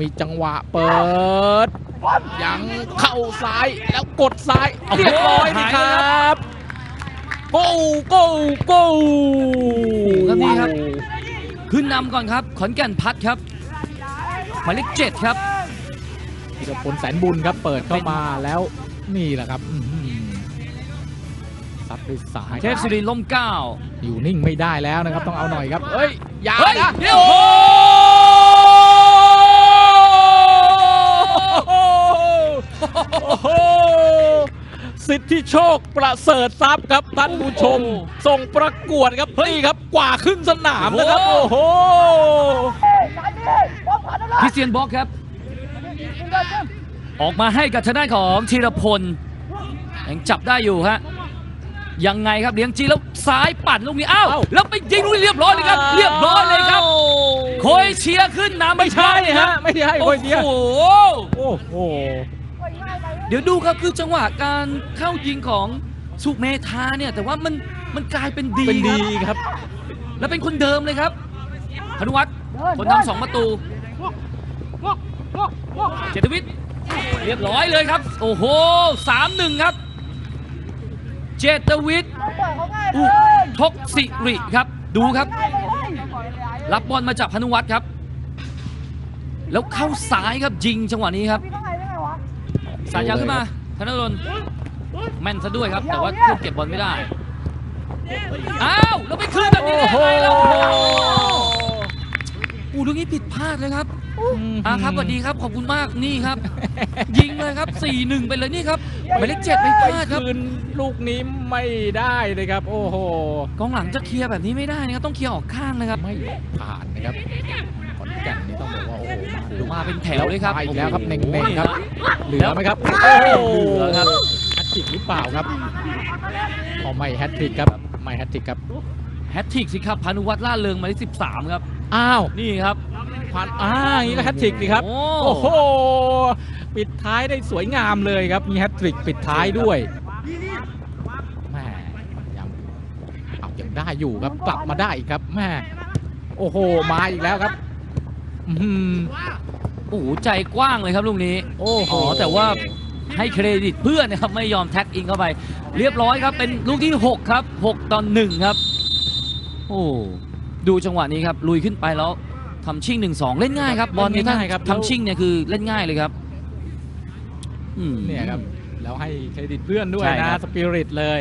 มีจังหวะเปิด ยังเข้าซ้ายแล้วกดซ้ายโอ้โหเรียบร้อยนะคหายแล้วรับโก้โก้โก้ครับนี่ครับ ขึ้นนำก่อนครับ ขอนแก่นพัดครับหมายเลขเจ็ดครับธีรพลแสนบุญครับ เปิดเข้ามาแล้วนี่แหละครับอื้อหือซัดด้วยซ้ายเทพศิริลมเกล้าอยู่นิ่งไม่ได้แล้วนะครับ ต้องเอาหน่อยครับ เอ้ยอย่าเฮ้ยนะเดี๋ยวโอ้ โหโอ้โหสิทธิโชคประเสริฐทรัพย์ครับท่านผู้ชม ส่งประกวดครับนี่ครับกว่าครึ่งสนามนะครับ โอ้โห คริสเตียนบล็อกครับ ออกมาให้กับทางด้านของธีรพลยังจับได้อยู่ฮะยังไงครับเลี้ยงจีแล้วซ้ายปั่นลูกนี้อ้าวเอ้า แล้วไปยิงลูกนี้เรียบร้อยเลยครับ เรียบร้อยเลยครับโคยเชียร์ขึ้นนำไม่ใช่ฮะ ไม่ใช่โอ้โอ้ยเดียวโห โอ้โห เดี๋ยวดูครับคือจังหวะการเข้ายิงของสุเมธาเนี่ยแต่ว่ามันมันกลายเป็นดีเป็นคดีรับครับ แล้วเป็นคนเดิมเลยครับพนุวัฒน์คนทำสองประตูเจตวิทย์เรียบร้อยเลยครับ โอ้โหสามหนึ่งครับ เจตวิทย์อุทกสิริครับ ดูครับ รับบอลมาจากพนุวัฒน์ครับ แล้วเข้าซ้ายครับยิงจังหวะนี้ครับ สายยาวขึ้นมาธนดลแม่นซะด้วยครับ แต่ว่าเครื่องเก็บบอลไม่ได้ อ้าวแล้วไปคืนแบบนี้ได้โอ้โหไงแล้วโอ้โหอู้ลูกนี้ผิดพลาดเลยครับอ่าครับสวัสดีครับขอบคุณมากนี่ครับ ยิงเลยครับ 4-1 ไปเลยนี่ครับหมายเลขเจ็ดไม่พไปลาดครับคืนลูกนี้ไม่ได้เลยครับ โอ้โหกองหลังจะเคลียร์แบบนี้ไม่ได้นะครับต้องเคลียร์ออกข้างนะครับไม่ผ่านนะครับขอน แก่นนี่ต้องบอกว่าโอ้โหมามาเป็นแถวเลยครับมาอีกแล้วครับโอ้เน่โหงๆครับ เหลือไหมครับ โอ้โหเหลือครับแฮตทริกหรือเปล่าครับพอไม่แฮตทริกครับไม่แฮตทริกครับ แฮตทริกสิครับพานุวัฒน์ล่าเริงหมายเลข13 ครับ อ้าวนี่ครับผ่านอ่าอย่างนี้ก็แฮตทริกสิครับ โอ้โอ้โห ปิดท้ายได้สวยงามเลยครับ มีแฮตทริกปิดท้ายด้วยแม่ยังเอายังได้อยู่ครับ กลับมาได้อีกครับแม่โอ้โห มาอีกแล้วครับ อื้อหือโอ้โหใจกว้างเลยครับลูกนี้ โอ้โหอ๋อแต่ว่าให้เครดิตเพื่อนนะครับ ไม่ยอมแท็กอินเข้าไป เรียบร้อยครับ เป็นลูกที่ 6 ครับ 6ต่อ1ครับ โอ้ดูจังหวะนี้ครับ ลุยขึ้นไปแล้วทำชิ่งหนึ่งสองเล่นง่ายครับ บอลเนี่ยถ้าเล่นง่ายครับทำชิ่งเนี่ยคือเล่นง่ายเลยครับอืม เนี่ยครับ แล้วให้เครดิตเพื่อนด้วยใช่คนะรับสปิริตเลย